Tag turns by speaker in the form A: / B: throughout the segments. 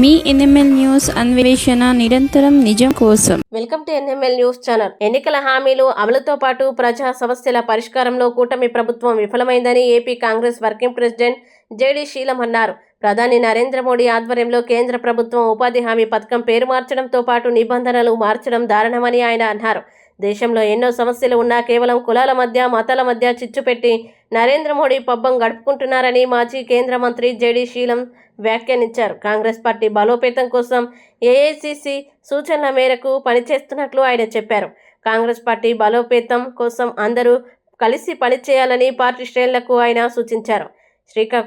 A: మీ NML news అన్వేషణ నిరంతరం నిజం కోసం.
B: Welcome to NML news channel. ఎన్నికల హామీలు అమలుతో పాటు ప్రజా సమస్యల పరిష్కారంలో కూటమి ప్రభుత్వం విఫలమైందని AP Congress working president JD Seelam అన్నారు. ప్రధాని నరేంద్ర మోడీ ఆధ్వర్యంలో కేంద్ర ప్రభుత్వం ఉపాధి హామీ పథకం పేరు మార్చడంతో పాటు నిబంధనలు మార్చడం దారుణమని ఆయన అన్నారు. దేశంలో ఎన్నో సమస్యలు ఉన్నా కేవలం కులాల మధ్య మతాల మధ్య చిచ్చు పెట్టి నరేంద్ర మోడీ పబ్బం గడుపుకుంటున్నారని మాజీ కేంద్ర మంత్రి జేడీ శీలం వ్యాఖ్యానించారు. కాంగ్రెస్ పార్టీ బలోపేతం కోసం ఏఐసిసి సూచనల మేరకు పనిచేస్తున్నట్లు ఆయన చెప్పారు. కాంగ్రెస్ పార్టీ బలోపేతం కోసం అందరూ కలిసి పనిచేయాలని పార్టీ శ్రేణులకు ఆయన సూచించారు. శ్రీకా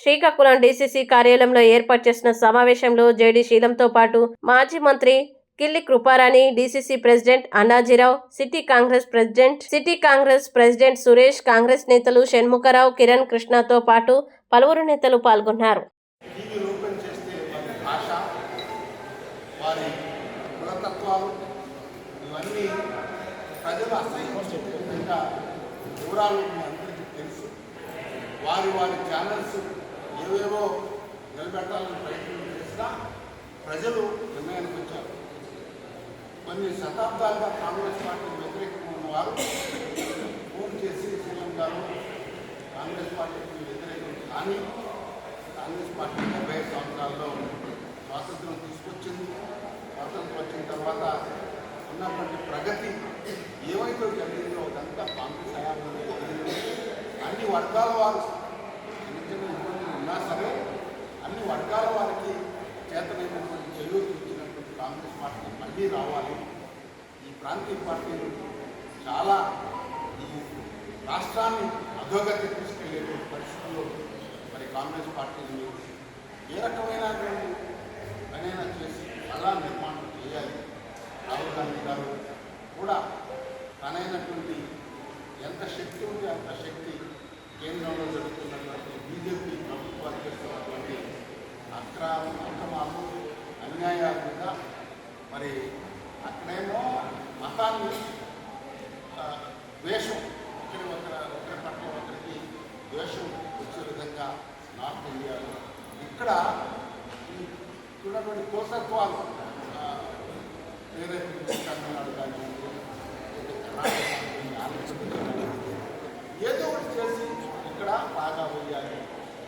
B: శ్రీకాకుళం డీసీసీ కార్యాలయంలో ఏర్పాటు చేసిన సమావేశంలో జేడీ శీలంతో పాటు మాజీ మంత్రి Killi Kruparani DCC president Annajirao city Congress president city Congress president Suresh Congress నేతలు షణ్ముఖరావు కిరణ్ కృష్ణతో పాటు పలువురు నేతలు పాల్గొన్నారు.
C: తెలుసు. వారి వారి ఛానల్స్ ఏవేవో నిలబెట్టాలని ప్రయత్నం చేసినా ప్రజలు నిర్ణయానికి వచ్చారు. కొన్ని శతాబ్దాలుగా కాంగ్రెస్ పార్టీ వ్యతిరేకంగా ఉన్నవారు ఫోన్ చేసి సీఎం గారు కాంగ్రెస్ పార్టీకి వ్యతిరేకం కానీ కాంగ్రెస్ పార్టీ డెబ్బై సంవత్సరాల్లో స్వాతంత్రం తీసుకొచ్చింది. స్వాతంత్రం వచ్చిన తర్వాత ఉన్నటువంటి ప్రగతి ఏవైతే జరిగిందో అదంతా కాంగ్రెస్ హయాంలో జరిగింది. అన్ని వర్గాల వారు చిన్న చిన్న ఇబ్బందులు ఉన్నా సరే అన్ని వర్గాల వారికి చేతనైనటువంటి చెయ్యూరు కాంగ్రెస్ పార్టీ మళ్ళీ రావాలి. ఈ ప్రాంతీయ పార్టీలు చాలా ఈ రాష్ట్రాన్ని అధోగతి తీసుకెళ్ళేటువంటి పరిస్థితుల్లో మరి కాంగ్రెస్ పార్టీని ఏ రకమైనటువంటి పనైనా చేసి అలా నిర్మాణం చేయాలి. రాహుల్ గాంధీ గారు కూడా తనైనటువంటి ఎంత శక్తి ఉంటే అంత శక్తి కేంద్రంలో జరుగుతున్నటువంటి బీజేపీ ప్రభుత్వాలు చేస్తున్నటువంటి అక్రమ అక్రమాలు అన్యాయాల మీద మరి అక్కడేమో మతాన్ని ఆ, ద్వేషం ఒకరి ఒకరి ఒకరి పట్ల ఒకరికి ద్వేషం వచ్చే విధంగా నార్త్ ఇండియాలో ఇక్కడ ఈ ఉన్నటువంటి కోసత్వాలు ఆ, వేరే తమిళనాడు కానివ్వండి లేదా కర్ణాటక కానివ్వండి, ఆంధ్రప్రదేశ్ కానివ్వండి, ఏదో ఒకటి చేసి ఇక్కడ బాగా వేయాలి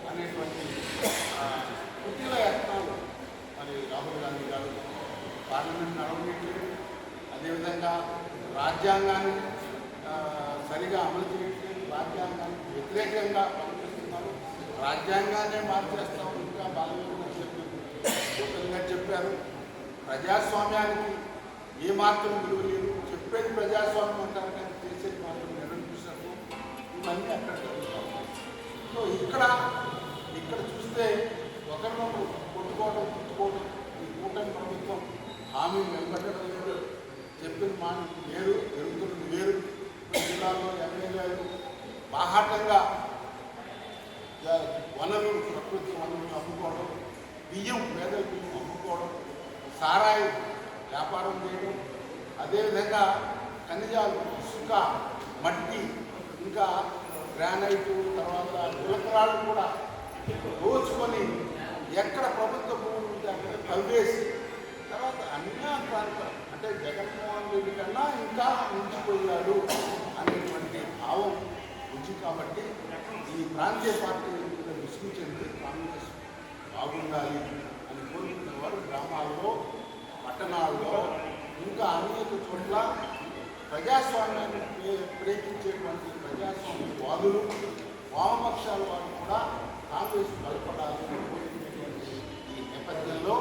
C: అనేటువంటి ఆ, కుటీల యత్నాలు మరి రాహుల్ గాంధీ గారు పార్లమెంట్ నడవట్లేదు అదేవిధంగా రాజ్యాంగాన్ని ఆ, సరిగా అమలు చేయట్లేదు రాజ్యాంగానికి వ్యతిరేకంగా పనిచేస్తున్నారు రాజ్యాంగాన్నే మార్చేస్తాం ఇంకా బాలయోగం చెప్పారు చెప్పారు. ప్రజాస్వామ్యానికి ఏ మాత్రం విలువ లేదు. చెప్పేది ప్రజాస్వామ్యం అంటారు కానీ చేసేది మాత్రం నిరంకుశత్వం ఇవన్నీ అక్కడ జరుగుతాయి. సో ఇక్కడ ఇక్కడ చూస్తే ఒకరినొకరు కొట్టుకోవడం తిట్టుకోవడం ఈ కూటమి ప్రభుత్వం హామీ నిలబెట్టడం లేదు. చెప్పిన మాట వేరు జరుగుతున్నది వేరు. జిల్లాలో ఎమ్మెల్యేలు బాహాటంగా వనరులు ప్రకృతి వనరులు అమ్ముకోవడం బియ్యం పేదల బియ్యం అమ్ముకోవడం సారాయి వ్యాపారం చేయడం అదేవిధంగా ఖనిజాలు ఇసుక మట్టి ఇంకా గ్రానైట్ తర్వాత గులకరాళ్ళు కూడా దోచుకొని ఎక్కడ ప్రభుత్వ భూములు ఉంటే అక్కడ తవ్వేసి తర్వాత అన్యా ప్రాంతం అంటే జగన్మోహన్ రెడ్డి కన్నా ఇంకా మించిపోయాడు అనేటువంటి భావం రుచి కాబట్టి ఈ ప్రాంతీయ పార్టీ మీద కాంగ్రెస్ బాగుండాలి అని కోరుకునేవారు గ్రామాల్లో పట్టణాల్లో ఇంకా అనేక చోట్ల ప్రజాస్వామ్యాన్ని ప్రేమించేటువంటి ప్రజాస్వామ్య వాదులు వామపక్షాల వారు కూడా కాంగ్రెస్ బలపడాలి అని కోరుకునేటువంటి ఈ నేపథ్యంలో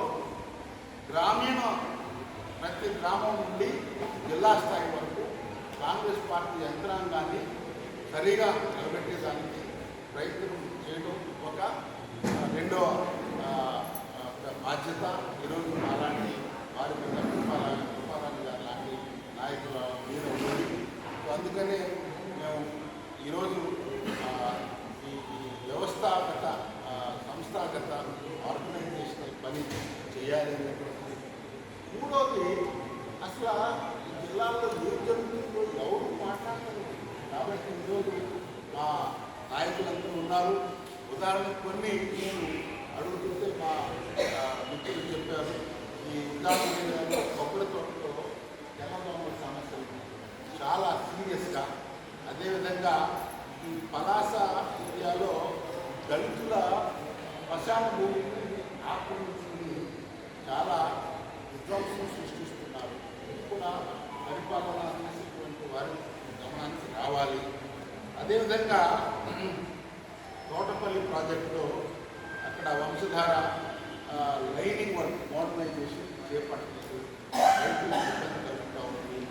C: గ్రామీణ ప్రతి గ్రామం నుండి జిల్లా స్థాయి వరకు కాంగ్రెస్ పార్టీ యంత్రాంగాన్ని సరిగా నిలబెట్టేదానికి ప్రయత్నం చేయడం ఒక ఆ, రెండో ఆ, ఆ, బాధ్యత ఈరోజు అలాంటి వారి మీద కృపారాయణ కృపారాయణ గారు లాంటి నాయకుల మీద ఉంది సో అందుకనే మేము ఈరోజు ఆ, ఈ ఈ వ్యవస్థాగత ఆ, సంస్థాగత ఆర్గనైజేషనల్ పని చేయాలి అనేటువంటిది మూడోది అసలు ఈ జిల్లాలో ఏం జరుగుతుందో ఎవరు మాట్లాడలేదు కాబట్టి ఈరోజు మా నాయకులందరూ ఉన్నారు ఉదాహరణకు కొన్ని నేను అడుగుతుంటే మా ఆ, మిత్రులు చెప్పారు ఈ ఉదాహరణ కొబ్బరి తోటలో తెల్లదోమల సమస్యలు చాలా సీరియస్గా అదేవిధంగా ఈ పలాస ఏరియాలో దళితుల శ్మశాన భూమిని ఆక్రమించి చాలా విధ్వంసం సృష్టిస్తున్నారు. ఇది కూడా పరిపాలన చేసేటువంటి వారి గమనానికి రావాలి. అదేవిధంగా తోటపల్లి ప్రాజెక్టులో అక్కడ వంశధార లైనింగ్ వర్క్ మోడర్నైజేషన్ చేపట్టింది ఇబ్బంది కలుగుతూ ఉంది.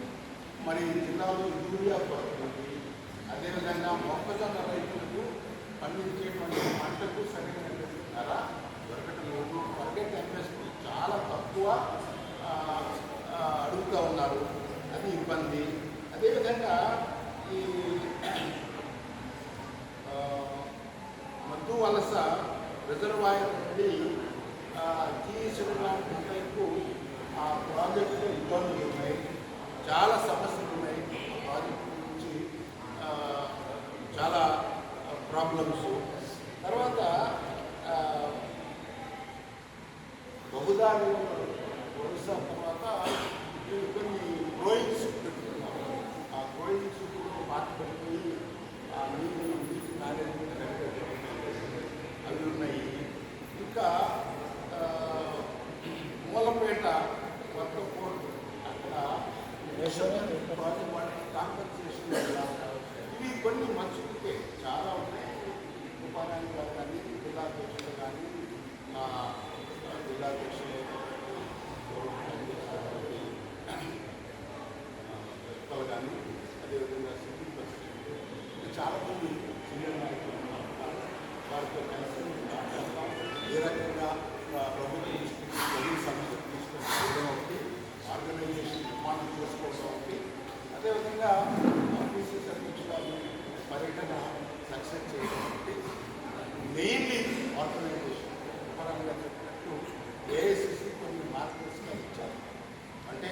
C: మరి జిల్లాలో యూరియా కొరత ఉంది. అదేవిధంగా మొక్కజొన్న రైతులకు పండించేటువంటి పంటకు సరైన ధర దొరకటం లేదు. మార్కెట్ ఎంఎస్పీ చాలా తక్కువ అడుగుతూ ఉన్నారు. అది ఇబ్బంది. అదేవిధంగా ఈ ఆ, మద్దు వలస రిజర్వాయర్ నుండి తీసిన వైపు ఆ ప్రాజెక్టు ఇబ్బందులు ఉన్నాయి. చాలా సమస్యలు ఉన్నాయి. ఆ ప్రాజెక్టు గురించి చాలా ప్రాబ్లమ్స్ తర్వాత ఆ, బహుదారి ఒరిస్సా తర్వాత కొన్ని గ్రోయింగ్స్ పెట్టుకున్నాము ఆ గ్రోయింగ్స్ పాత ఆ నీళ్ళు నీటి మేనేజ్మెంట్ అవి ఉన్నాయి. ఇంకా మూలపేట కొత్త కోర్టు అక్కడ కాంపన్సేషన్ ఇవి కొన్ని మంచుకే చాలా ఉన్నాయి ఉపాధ్యాయులు కానీ జిల్లా కానీ ఆ, జిల్లాధ్యక్షులు వ్యక్తులు కానీ అదేవిధంగా సిటీ ప్రెసిడెంట్ ఇంకా చాలా మంది సీనియర్ నాయకులు ఉన్నారు. వారితో కలిసి మాట్లాడతాం ఏ రకంగా ఆ, ప్రభుత్వ దృష్టికి చదువు సమస్య తీసుకొని ఒకటి ఆర్గనైజేషన్ నిర్మాణం చేసుకోవడం ఒకటి అదేవిధంగా ఆఫీసెస్ అధ్యక్షురాలు పర్యటన సక్సెస్ చేయడం ఒకటి మెయిన్లీ ఆర్గనైజేషన్ పరంగా చెప్పినట్టు ఏఐసిసి కొన్ని మార్గదర్శకాలు ఇచ్చారు అంటే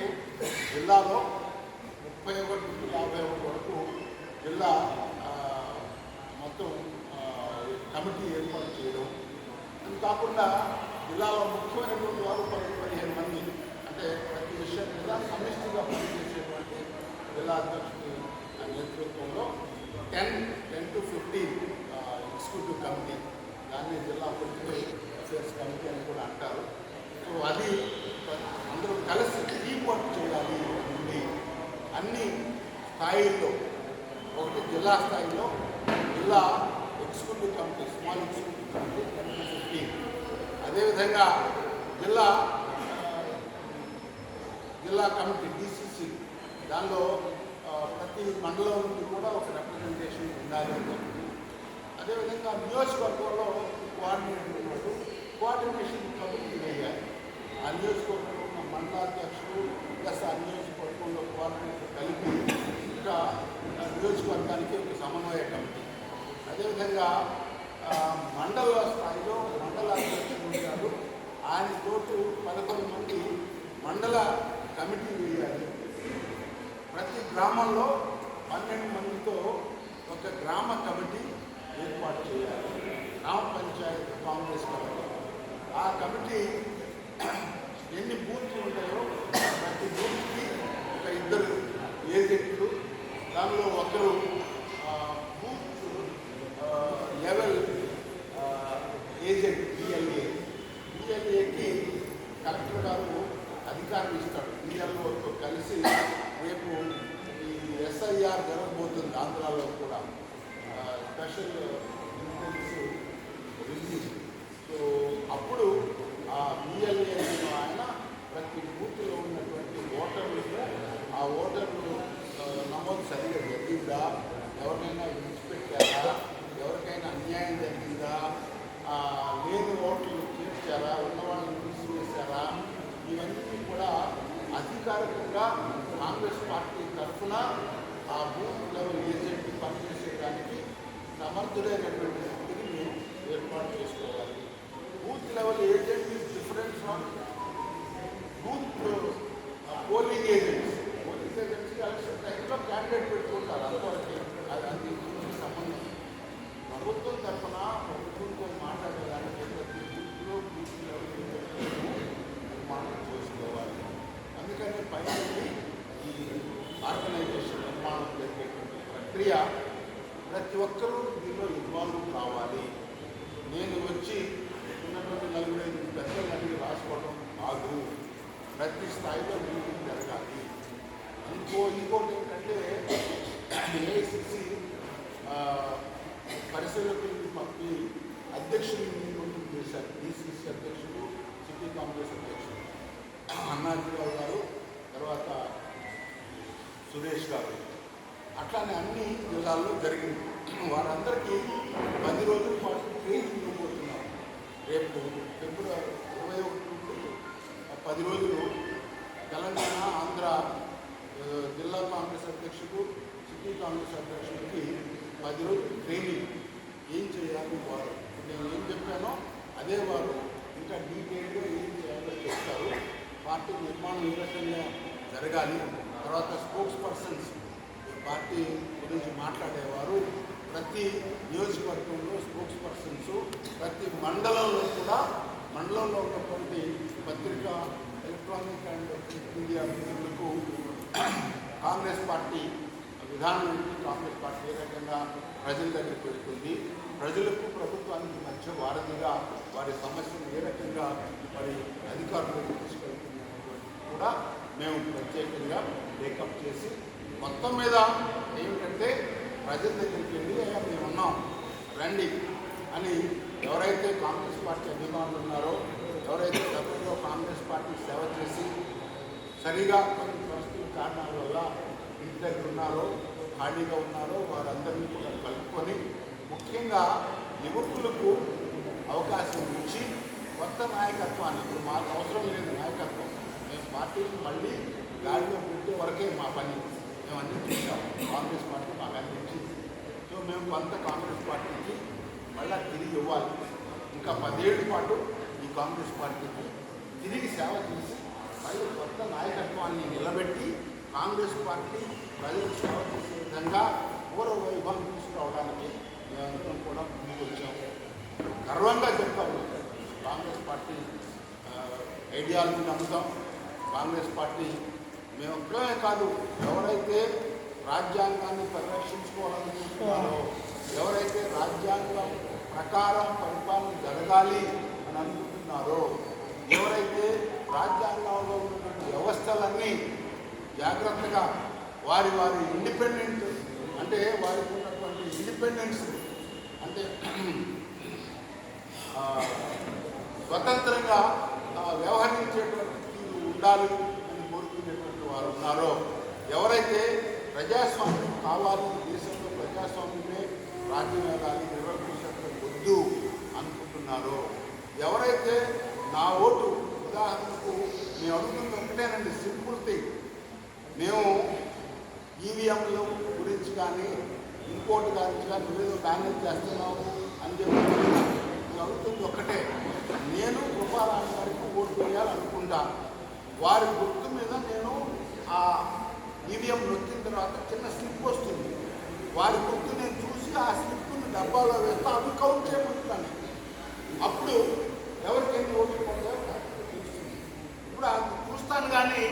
C: జిల్లాలో ముప్పై ఒకటి నుంచి యాభై ఒకటి వరకు జిల్లా ఆ, మొత్తం ఆ, కమిటీ ఏర్పాటు చేయడం ఇది కాకుండా జిల్లాలో ముఖ్యమైనటువంటి వారు పది పదిహేను మంది. అంటే ప్రతి విషయం మీద సమిష్టిగా పనిచేసేటువంటి జిల్లా అధ్యక్షుడి నేతృత్వంలో ten ten to fifteen executive committee దాన్ని జిల్లా పొలిటికల్ అఫేర్స్ కమిటీ అని కూడా అంటారు. సో అది అందరూ కలిసి రీపోర్ట్ చేయాలి ఉంది అన్ని స్థాయిల్లో ఒకటి జిల్లా స్థాయిలో జిల్లా executive committee small executive committee ten to fifteen అదేవిధంగా జిల్లా జిల్లా కమిటీ డిసిసి దానిలో ప్రతి మండలం నుండి కూడా ఒక రిప్రజెంటేషన్ ఉండాలి. అని అదేవిధంగా నియోజకవర్గంలో కోఆర్డినేటర్ ఉన్నాడు కోఆర్డినేషన్ కమిటీ వేయాలి. ఆ నియోజకవర్గంలో ఉన్న మండలాధ్యక్షుడు ప్లస్ ఆ నియోజకవర్గంలో కోఆర్డినేటర్ కలిపి ఇంకా నియోజకవర్గానికి ఒక సమన్వయ కమిటీ. అదేవిధంగా మండల స్థాయిలో మండల అధ్యక్షుడు ఆయన తోటి పదకొండు మంది మండల కమిటీ వేయాలి. ప్రతి గ్రామంలో పన్నెండు మందితో ఒక గ్రామ కమిటీ ఏర్పాటు చేయాలి. గ్రామ పంచాయతీ కాంగ్రెస్ కమిటీ. ఆ కమిటీ ఎన్ని బూత్లు ఉంటాయో ప్రతి బూత్కి ఒక ఇద్దరు ఏజెంట్లు దానిలో ఒకరు బూత్ లెవెల్ ఏజెంట్ బిఎల్ఏ బిఎల్ఏకి కలెక్టర్ గారు అధికారం ఇస్తాడు బిఎల్ఓతో కలిసి రేపు ఈ ఎస్ఐఆర్ జరగబోతుంది ఆంధ్రాలో కూడా. స్పెషల్ ఇంటెన్సివ్ రివ్యూ సో అప్పుడు ఆ బిఎల్ఏ ఆయన ప్రతి బూత్లో ఉన్నటువంటి ఓటర్లు ఆ ఓటర్లు నమోదు సరిగా జరిగిందా? ఎవరినైనా విడిచిపెట్టారా ఎవరికైనా అన్యాయం జరిగిందా? లేని ఓట్లు చేర్చారా ఉన్న వాళ్ళని తీసివేశారా ఇవన్నీ కూడా అధికారికంగా కాంగ్రెస్ పార్టీ తరఫున ఆ బూత్ లెవెల్ ఏజెంట్ పనిచేసేయడానికి సమర్థుడైనటువంటి వ్యక్తిని మేము ఏర్పాటు చేసుకోవాలి. Booth level agent is different from booth polling agents polling agents election టైంలో క్యాండిడేట్ పెట్టుకుంటారు అంతవరకు అది అది దీనికి సంబంధం ప్రభుత్వం తరఫున ప్రభుత్వంతో మాట్లాడేదానికి ప్రతి బూత్లో ప్రతి ఒక్కరూ దీనిలో ఇన్వాల్వ్ కావాలి నేను వచ్చి ఉన్నటువంటి నలుగురు ఐదు పెద్దలు అడిగి రాసుకోవడం కాదు ప్రతి స్థాయిలో మీటింగ్ జరగాలి ఇంకో ఇంకోటి ఏంటంటే ఏఐసిసి పరిశీలకులను పంపి అధ్యక్షులు నియమనం చేశారు డిసిసి అధ్యక్షుడు సిటీ కాంగ్రెస్ అధ్యక్షుడు అన్నాజీరావు గారు తర్వాత సురేష్ గారు. అట్లానే అన్ని జిల్లాల్లో జరిగింది. వారందరికీ పది రోజుల పాటు ట్రైనింగ్ ఇవ్వబోతున్నారు. రేపు ఫిబ్రవరి ఇరవై ఒకటి పది రోజులు తెలంగాణ ఆంధ్ర జిల్లా కాంగ్రెస్ అధ్యక్షుడు సిటీ కాంగ్రెస్ అధ్యక్షుడికి పది రోజులు ట్రైనింగ్ ఏం చేయాలి వారు? నేను ఏం చెప్పానో అదే వారు ఇంకా డీటెయిల్గా ఏం చేయాలో చెప్తారు. పార్టీ నిర్మాణం ఏ రకంగా జరగాలి తర్వాత స్పోక్స్ పర్సన్స్ పార్టీ గురించి మాట్లాడేవారు. ప్రతి నియోజకవర్గంలో స్పోక్స్ పర్సన్స్ ప్రతి మండలంలో కూడా మండలంలో ఉన్నటువంటి పత్రిక ఎలక్ట్రానిక్ అండ్ ప్రింట్ మీడియా మిత్రులకు కాంగ్రెస్ పార్టీ విధానం ఏంటి? కాంగ్రెస్ పార్టీ ఏ రకంగా ప్రజల దగ్గరికి వెళ్తుంది? ప్రజలకు ప్రభుత్వానికి మధ్య వారధిగా వారి సమస్యలు ఏ రకంగా మరి అధికారులకు కూడా మేము ప్రత్యేకంగా టేకప్ చేసి మొత్తం మీద ఏమిటంటే ప్రజల దగ్గరికి వెళ్ళి "అయ్యా, మేము ఉన్నాం రండి అని ఎవరైతే కాంగ్రెస్ పార్టీ అభిమానులు ఉన్నారో ఎవరైతే గతంలో కాంగ్రెస్ పార్టీ సేవ చేసి సరిగా కొన్ని పరిస్థితుల కారణాల వల్ల ఇంటి దగ్గర ఉన్నారో ఖాళీగా ఉన్నారో వారందరినీ కూడా కలుపుకొని ముఖ్యంగా యువకులకు అవకాశం ఇచ్చి కొత్త నాయకత్వాన్ని ఇప్పుడు మాకు అవసరం లేదు నాయకత్వం పార్టీని మళ్ళీ గాడిలో పెట్టే వరకే మా పని. మేము అన్ని చూసాం. కాంగ్రెస్ పార్టీ మాకు అందించింది సో మేము కొంత కాంగ్రెస్ పార్టీకి మళ్ళీ తిరిగి ఇవ్వాలి. ఇంకా పదేళ్ళ పాటు ఈ కాంగ్రెస్ పార్టీకి తిరిగి సేవ చేసి మళ్ళీ కొత్త నాయకత్వాన్ని నిలబెట్టి కాంగ్రెస్ పార్టీ ప్రజలకు సేవ చేసే విధంగా పూర్వ వైభవం తీసుకురావడానికి మేమందరం కూడా ముందుకు వచ్చాము గర్వంగా చెప్తాము కాంగ్రెస్ పార్టీ ఐడియాలను నమ్ముతాం. కాంగ్రెస్ పార్టీ మేము ఒక్కమే కాదు ఎవరైతే రాజ్యాంగాన్ని పరిరక్షించుకోవాలనుకుంటున్నారో ఎవరైతే రాజ్యాంగం ప్రకారం పరిపాలన జరగాలి అని అనుకుంటున్నారో ఎవరైతే రాజ్యాంగంలో ఉన్నటువంటి వ్యవస్థలన్నీ జాగ్రత్తగా వారి వారి ఇండిపెండెంట్ అంటే వారికి ఉన్నటువంటి ఇండిపెండెన్స్ అంటే స్వతంత్రంగా వ్యవహరించేటువంటి ఉండాలి అని కోరుకునేటువంటి వారు ఉన్నారో ఎవరైతే ప్రజాస్వామ్యం కావాలి దేశంలో ప్రజాస్వామ్యమే రాజ్యం వెళ్ళాలి నిరక్షణ వద్దు అనుకుంటున్నారో ఎవరైతే నా ఓటు ఉదాహరణకు మేము అడుగుతుంది ఒకటేనండి సింపుల్ థింగ్. మేము ఈవీఎంల గురించి కానీ ఇంకోటి గురించి కానీ ఏదో మేనేజ్ చేస్తున్నాము అని చెప్పి అడుగుతుంది ఒక్కటే నేను గోపాలాన్ని గారికి ఓటు వేయాలనుకుంటాను వారి గుర్తు మీద నేను ఆ ఈవీఎం నొక్కిన తర్వాత చిన్న స్లిప్ వస్తుంది. వారి గుర్తు నేను చూసి ఆ స్లిప్ని డబ్బాలో వేస్తే అవి కౌంట్ చేయమంటున్నాను. అప్పుడు ఎవరికి ఎన్ని ఓట్లు పడతాయో ఇప్పుడు అది చూస్తాను కానీ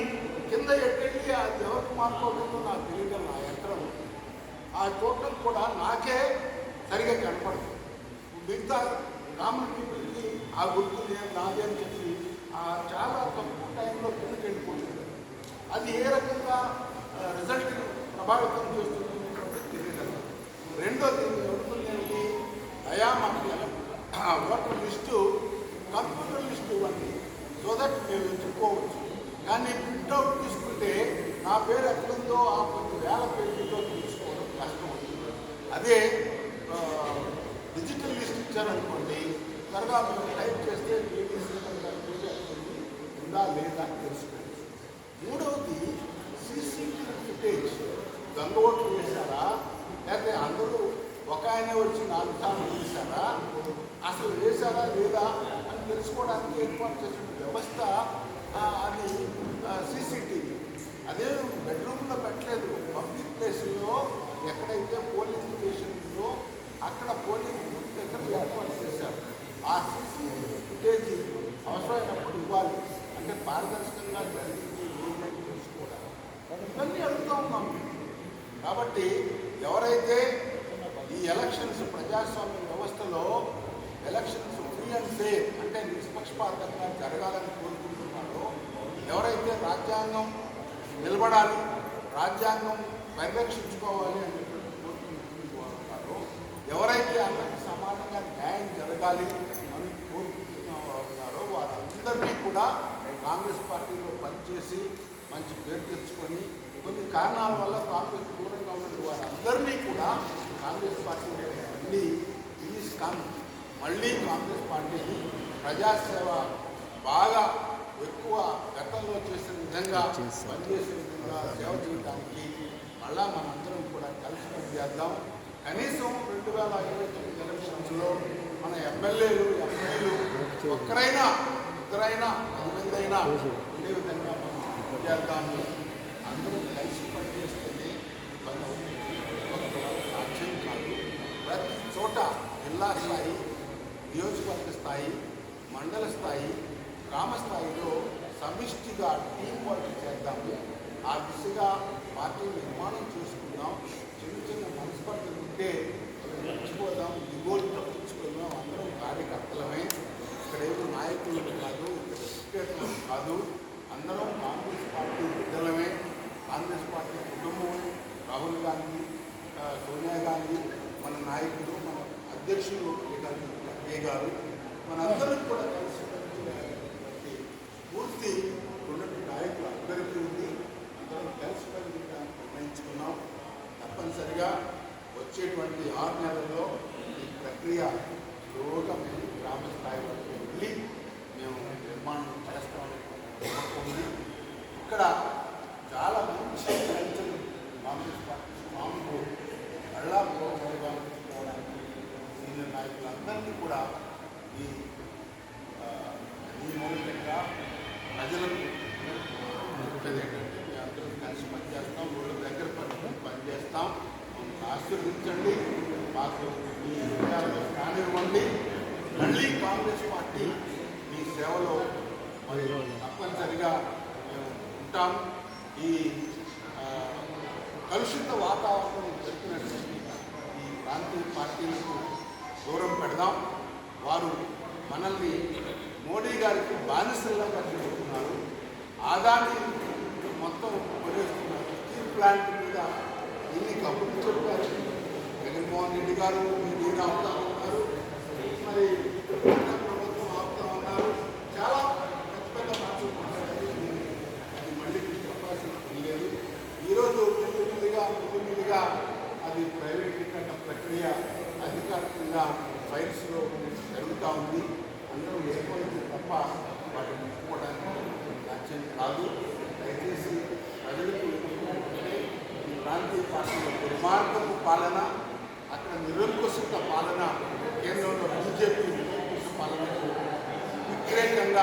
C: కింద ఎట్టెళ్ళి అది ఎవరికి మార్కోవడంలో నాకు తెలియదు నా యంత్రం ఆ టోటల్ కూడా నాకే సరిగా కనపడదు. మిగతా కామన్ పీపుల్కి ఆ గుర్తు నేను నాదే అని చెప్పి ఆ చాలా తక్కువ టైంలో కిందకి వెళ్ళిపోతుంది. అది ఏ రకంగా రిజల్ట్ ప్రభావితం చేస్తుంది అనేటువంటిది తెలియదు. రెండోది ఎవరికి అయా మాకు ఓటర్ లిస్టు కంప్యూటర్ లిస్టు ఇవ్వండి సో దట్ మేము ఎంచుకోవచ్చు కానీ ప్రింట్అవుట్ తీసుకుంటే నా పేరు ఎక్కడుందో ఆ కొన్ని వేల పేజీల్లో తీసుకోవడం కష్టం. అవుతుంది అదే డిజిటల్ లిస్ట్ ఇచ్చారనుకోండి త్వరగా మేము టైప్ చేస్తే ఉందా లేదా అని తెలుసుకోవచ్చు మూడవది సీసీటీవీ ఫుటేజ్ దొంగ ఓట్లు వేశారా లేకపోతే అందరూ ఒక ఆయనే వచ్చి నాలుగు సార్లు వేశారా అసలు వేశారా లేదా అని తెలుసుకోవడానికి ఏర్పాటు చేసిన వ్యవస్థ అది సీసీటీవీ అదే బెడ్రూమ్లో పెట్టలేదు. పబ్లిక్ ప్లేస్లో ఎక్కడైతే పోలింగ్ స్టేషన్ ఉందో అక్కడ పోలింగ్ బూత్ దగ్గర ఏర్పాటు చేశారు. ఆ సీసీటీవీ ఫుటేజ్ అవసరమైనప్పుడు ఇవ్వాలి. అంటే పారదర్శకంగా జరిగింది ఏంటని తెలుసుకోవడం ఇవన్నీ అడుగుతూ ఉన్నాం. కాబట్టి ఎవరైతే ఈ ఎలక్షన్స్ ప్రజాస్వామ్య వ్యవస్థలో ఎలక్షన్స్ ఫ్రీ అండ్ ఫేర్ అంటే నిష్పక్షపాతంగా జరగాలని కోరుకుంటున్నారో ఎవరైతే రాజ్యాంగం నిలబడాలి రాజ్యాంగం పరిరక్షించుకోవాలి అని చెప్పి వారు ఉన్నారో ఎవరైతే అందరికీ సమానంగా న్యాయం జరగాలి అని కోరుకుంటున్న వారు ఉన్నారో వారందరినీ కూడా కాంగ్రెస్ పార్టీలో పనిచేసి మంచి పేరు తెచ్చుకొని కొన్ని కారణాల వల్ల కాంగ్రెస్ దూరంగా ఉన్న వారందరినీ కూడా కాంగ్రెస్ పార్టీలో మళ్ళీ ప్లీజ్ కమ్ మళ్ళీ కాంగ్రెస్ పార్టీని ప్రజాసేవ బాగా ఎక్కువ గతంలో చేసిన విధంగా పనిచేసే విధంగా సేవ చేయడానికి మళ్ళా మనందరం కూడా కలిసి పనిచేద్దాం కనీసం రెండు వేల ఇరవై తొమ్మిది ఎలక్షన్స్లో మన ఎమ్మెల్యేలు ఎంపీలు ఒక్కరైనా ఒక్కరైనా పది మంది అయినా ఉండే విధంగా విద్యార్థాన్ని అందరూ కలిసి పనిచేస్తేనే పని సాధ్యం కాదు. ప్రతి చోట జిల్లా స్థాయి నియోజకవర్గ స్థాయి మండల స్థాయి గ్రామ స్థాయిలో సమిష్టిగా టీం వర్క్ చేద్దాము. ఆ దిశగా పార్టీ నిర్మాణం చేసుకుందాం. చిన్న చిన్న మనస్పర్ధలు ఉంటే అవి మర్చిపోదాం. దిగోలు తప్పించుకుందాం. అందరం కార్యకర్తలమే. రైతు ఏదో నాయకులు కాదు ఇక్కడ కాదు అందరం కాంగ్రెస్ పార్టీ బిడ్డలమే. కాంగ్రెస్ పార్టీ కుటుంబం రాహుల్ గాంధీ సోనియా గాంధీ మన నాయకుడు మన అధ్యక్షులు ఏ గారు మనందరం కూడా కలిసి పనిచేయాలనేటువంటి పూర్తి ఉన్నటువంటి నాయకులు అందరికీ ఉంది. అందరం కలిసి పనిచేయడానికి నిర్ణయించుకున్నాం. తప్పనిసరిగా వచ్చేటువంటి ఆరు నెలల్లో ఈ ప్రక్రియ లోకమైన గ్రామ స్థాయిలో వెళ్ళి మేము నిర్మాణం చేస్తామని ఉంది ఇక్కడ చాలా మంచి రైతులు కాంగ్రెస్ పార్టీ మామూలు మళ్ళా పోవడానికి సీనియర్ నాయకులందరినీ కూడా ఈ ఈ మూలంగా ప్రజలకు చెప్పేది ఏంటంటే మీ అందరం కలిసి పనిచేస్తాం. ఊళ్ళ దగ్గర పని పనిచేస్తాం. ఆశీర్వదించండి. మాకు ఈ విజయాలు కానివ్వండి. మళ్ళీ కాంగ్రెస్ పార్టీ మీ సేవలో మరి తప్పనిసరిగా మేము ఉంటాం. ఈ కలుషిత వాతావరణం చెప్పినటువంటి ఈ ప్రాంతీయ పార్టీలకు దూరం పెడదాం. వారు మనల్ని మోడీ గారికి బానిసల్లా చేస్తున్నారు. ఆదాని మొత్తం కొనేస్తున్నారు స్టీల్ ప్లాంట్ మీద ఇన్ని కబుర్లు చెప్పారు? జగన్మోహన్ రెడ్డి గారు మీరు అవుతారు అది ప్రైవేటీకరణ ప్రక్రియ అధికారికంగా ఫైల్స్లో జరుగుతూ ఉంది అందరూ ఏర్పడితే తప్ప వాటిని కాదు దయచేసి ప్రజలకు ఈ ప్రాంతీయ పార్టీల దుర్మార్గపు పాలన అక్కడ నిరంకుశత పాలన కేంద్రంలో బీజేపీ నిరంకుశ వ్యతిరేకంగా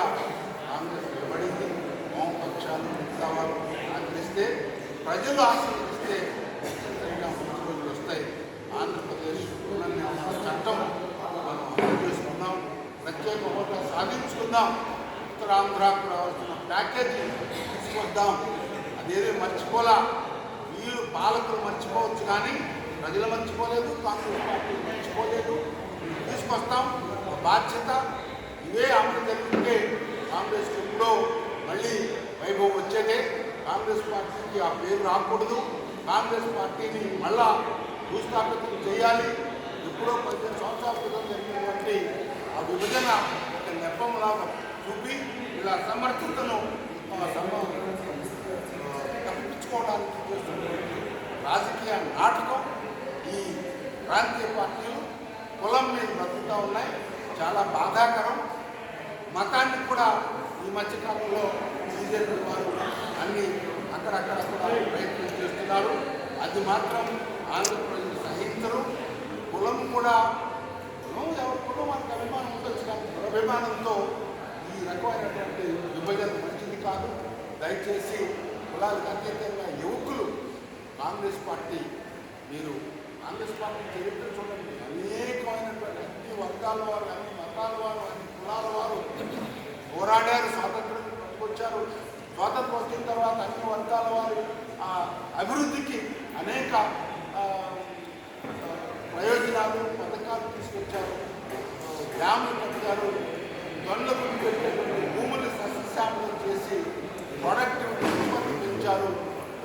C: కాంగ్రెస్ నిలబడింది. మోం పక్షాలు మిగతా ఆచరిస్తే ప్రజలు ఆశీర్వదిస్తే ఖచ్చితంగా మంచి రోజులు వస్తాయి. ఆంధ్రప్రదేశ్ పునర్నిర్మాణ చట్టం మనం అమలు చేసుకుందాం. ప్రత్యేక హోదా సాధించుకుందాం. ఉత్తరాంధ్రకు రావాల్సిన ప్యాకేజీ తీసుకొద్దాం. అదేదో మర్చిపోలా. వీళ్ళు పాలకులు మర్చిపోవచ్చు కానీ ప్రజలు మర్చిపోలేదు కాంగ్రెస్ పార్టీ మర్చిపోలేదు. తీసుకొస్తాం. ఒక బాధ్యత. ఇవే అమలు జరుగుతుంటే కాంగ్రెస్ ఎప్పుడో మళ్ళీ వైభవం వచ్చేదే. కాంగ్రెస్ పార్టీకి ఆ పేరు రాకూడదు. కాంగ్రెస్ పార్టీని మళ్ళా భూస్థాపితం చేయాలి. ఎప్పుడో పద్దెనిమిది సంవత్సరాల క్రితం జరిగినటువంటి ఆ విభజన ఒక నెప్పంలాగా చూపి ఇలా సమర్థతను తప్పించుకోవడానికి చేస్తున్నటువంటి రాజకీయ నాటకం ఈ ప్రాంతీయ పార్టీలు కులం మీద బ్రతుకుతూ ఉన్నాయి చాలా బాధాకరం. మతాన్ని కూడా ఈ మధ్యకాలంలో బీజేపీ వారు అన్ని అక్కడక్కడ కూడా ప్రయత్నం చేస్తున్నారు. అది మాత్రం ఆంధ్రప్రదేశ్ సహించరు. కులం కూడా ఎవరి కుటుంబానికి అభిమానం ఉండొచ్చు కానీ అభిమానంతో ఈ రకమైనటువంటి విభజన మంచిది కాదు. దయచేసి కులాలకు అత్యంతంగా యువకులు కాంగ్రెస్ పార్టీ మీరు కాంగ్రెస్ పార్టీ చరిత్ర చూడండి. అనేకమైనటువంటి అన్ని వర్గాల వారు అన్ని మతాల వారు అన్ని కులాల వారు పోరాడారు స్వాతంత్రం పట్టుకొచ్చారు. స్వాతంత్రం వచ్చిన తర్వాత అన్ని వర్గాల వారు ఆ అభివృద్ధికి అనేక ప్రయోజనాలు పథకాలు తీసుకొచ్చారు. డ్యాములు కట్టారు. గనులకు పెట్టేటువంటి భూములు సస్యశ్యామలం చేసి ప్రొడక్టివిటీ ఉత్పత్తి పెంచారు.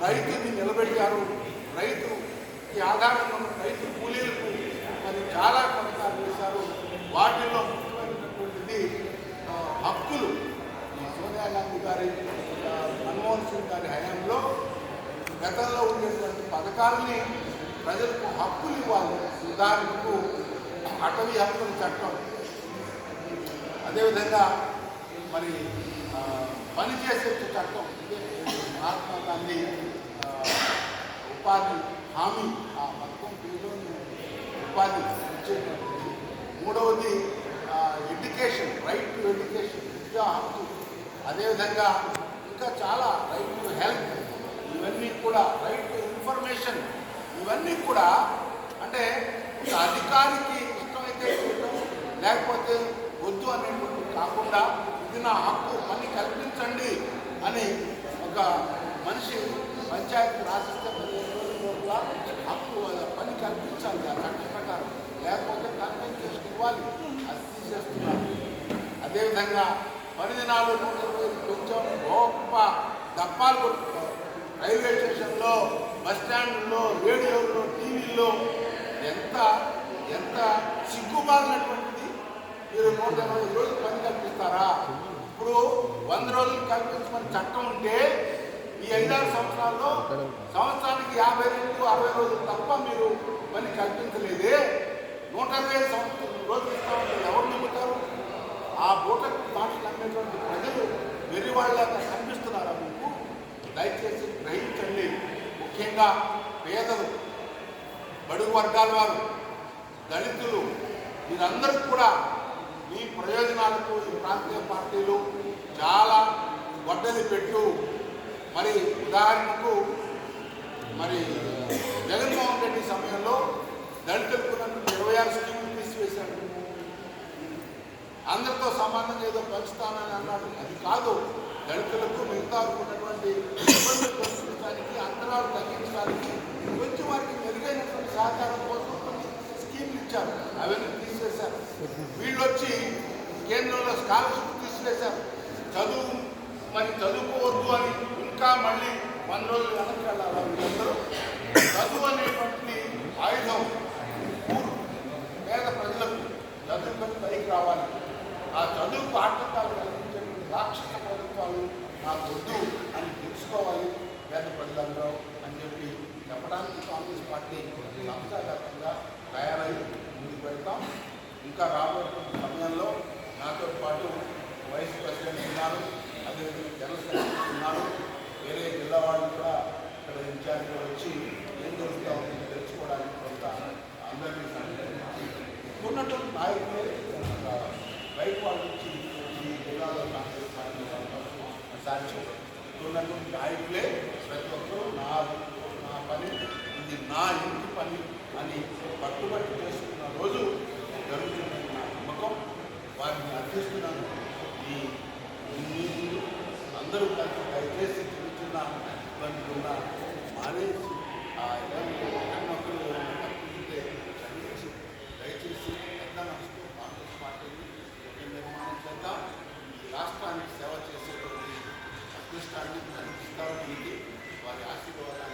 C: రైతుని నిలబెట్టారు. రైతుకి ఆధారంగా రైతు కూలీలకు చాలా పథకాలు చేశారు. వాటిలో ముఖ్యమైనటువంటిది హక్కులు. సోనియా గాంధీ గారి మన్మోహన్ సింగ్ గారి హయాంలో గతంలో ఉండేటువంటి పథకాలని ప్రజలకు హక్కులు ఇవ్వాలి. ఉదాహరణకు అటవీ హక్కుల చట్టం. అదేవిధంగా మరి పనిచేసే చట్టం. మహాత్మా గాంధీ ఉపాధి హామీ ఆ పథకం పేరు ఉపాధి మూడవది ఎడ్యుకేషన్ రైట్ టు ఎడ్యుకేషన్ విద్యా హక్కు. అదేవిధంగా ఇంకా చాలా రైట్ టు హెల్త్ ఇవన్నీ కూడా రైట్ టు ఇన్ఫర్మేషన్ ఇవన్నీ కూడా అంటే అధికారికి ఇష్టమైతే చేయటం లేకపోతే వద్దు అనేటువంటి కాకుండా ఇది నా హక్కు పని కల్పించండి అని ఒక మనిషి పంచాయతీ రాసిస్తే పదిహేను రోజుల హక్కు పని కల్పించాలి ఆ ప్రకారం. లేకపోతే కన్వెన్సేషన్ ఇవ్వాలి. అది తీసేస్తున్నారు అదేవిధంగా పని దినాలు నూట ఇరవై ఐదు పెంచాం గొప్ప దప్పాలు కొట్టుకున్నారు రైల్వే స్టేషన్లో బస్ స్టాండ్లో రేడియోలో టీవీల్లో ఎంత ఎంత సిగ్గుమాలినటువంటిది మీరు నూట ఇరవై రోజులు పని కల్పిస్తారా? ఇప్పుడు వంద రోజులు కల్పించమని చట్టం ఉంటే ఈ ఐదారు సంవత్సరాల్లో సంవత్సరానికి యాభై రెండు అరవై రోజులు తప్ప మీరు పని కల్పించలేదే నూట ఇరవై ఐదు సంవత్సరం రోజులు ఇస్తామంటే ఎవరు నమ్ముతారు ఆ బూట భాషలు అమ్మేటువంటి ప్రజలు వెర్రి వాళ్ళగా కనిపిస్తున్నారా మీకు దయచేసి గ్రహించండి ముఖ్యంగా పేదలు బడుగు వర్గాల వారు దళితులు మీరందరూ కూడా మీ ప్రయోజనాలకు ఈ ప్రాంతీయ పార్టీలు చాలా వడ్డలి పెట్టు. మరి ఉదాహరణకు మరి జగన్మోహన్ రెడ్డి సమయంలో దళితులకు నన్ను ఇరవై ఆరు స్కీములు తీసివేశాడు అందరితో సమానంగా ఏదో పంచుతానని అన్నాడు. అది కాదు దళితులకు మిగతా ఉన్నటువంటి ఇబ్బందులు తొలగించడానికి అంతరాలు తగ్గించడానికి కొంచెం వారికి మెరుగైనటువంటి సహకారం కోసం కొన్ని స్కీమ్లు ఇచ్చారు. అవన్నీ తీసివేశారు. వీళ్ళు వచ్చి కేంద్రంలో స్కాలర్షిప్ తీసివేశారు. చదువు మరి చదువుకోవద్దు అని ఇంకా మళ్ళీ వంద రోజులు వెనక్కి వెళ్ళాలి వీళ్ళందరూ చదువు అనేటువంటి ఆయుధం ఊరు పేద ప్రజలకు చదువుకొని పైకి రావాలి. ఆ చదువుకు ఆటంకాలు కలిగించేటువంటి రాక్షస ప్రభుత్వాలు నాకు వద్దు అని తెలుసుకోవాలి. పేద ప్రజలందరూ అని చెప్పి చెప్పడానికి కాంగ్రెస్ పార్టీ సంస్థాగతంగా తయారై ముందుకు వెళ్తాం. ఇంకా రాబోతున్న సమయంలో నాతో పాటు వైస్ ప్రెసిడెంట్ ఉన్నారు. అదేవిధంగా జనరల్ సెక్రటరీ ఉన్నారు. వేరే జిల్లా వాళ్ళు కూడా ఇక్కడ ఇన్ఛార్జ్గా వచ్చి ఏం జరుగుతూ ఉందో తెలుసుకోవడానికి కొంత అందరినీ సంప్రదించి ఉన్నటువంటి నాయకులే బయట వాళ్ళ నుంచి ఈ జిల్లాలో కాంగ్రెస్ పార్టీ వాళ్ళు సాధ్యం ఉన్నటువంటి నాయకులే ప్రతి ఒక్కరూ నా నా పని ఇది నా ఇంటి పని అని పట్టుబట్టి చేసుకున్న రోజు జరుగుతుంది నా నమ్మకం వారిని అర్థిస్తున్నాను. ఈ మీ ముందు అందరూ కలిసి దయచేసి తిరుగుతున్న ఇబ్బంది ఉన్న మానేసి ఆ ఇబ్బంది ఒకరినొకరు ఎవరైనా తప్పుకుంటే క్షమించి దయచేసి పెద్ద మనసుతో కాంగ్రెస్ పార్టీని ఒక నిర్మాణం చేద్దాం. ఈ రాష్ట్రానికి సేవ చేసేటువంటి అదృష్టాన్ని కల్పిస్తామని వారి ఆశీర్వాదాన్ని